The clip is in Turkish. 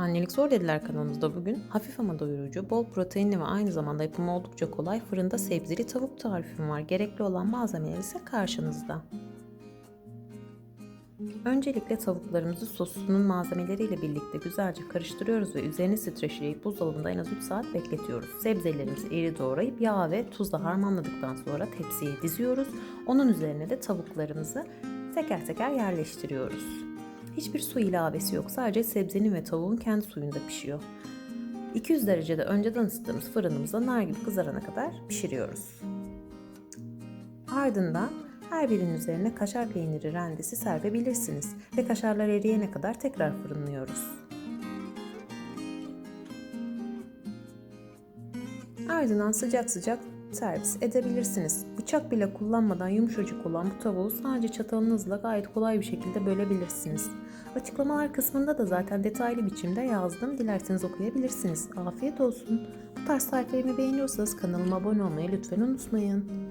Annelik Zor Dediler kanalımızda bugün hafif ama doyurucu, bol proteinli ve aynı zamanda yapımı oldukça kolay fırında sebzeli tavuk tarifim var. Gerekli olan malzemeler ise karşınızda. Öncelikle tavuklarımızı sosunun malzemeleriyle birlikte güzelce karıştırıyoruz ve üzerini streçleyip buzdolabında en az 3 saat bekletiyoruz. Sebzelerimizi iri doğrayıp yağ ve tuzla harmanladıktan sonra tepsiye diziyoruz. Onun üzerine de tavuklarımızı teker teker yerleştiriyoruz. Hiçbir su ilavesi yok. Sadece sebzenin ve tavuğun kendi suyunda pişiyor. 200 derecede önceden ısıttığımız fırınımızda nar gibi kızarana kadar pişiriyoruz. Ardından her birinin üzerine kaşar peyniri rendesi serpebilirsiniz ve kaşarlar eriyene kadar tekrar fırınlıyoruz. Ardından sıcak sıcak servis edebilirsiniz. Bıçak bile kullanmadan yumuşacık olan bu tavuğu sadece çatalınızla gayet kolay bir şekilde bölebilirsiniz. Açıklamalar kısmında da zaten detaylı biçimde yazdım. Dilerseniz okuyabilirsiniz. Afiyet olsun. Bu tarz tariflerimi beğeniyorsanız kanalıma abone olmayı lütfen unutmayın.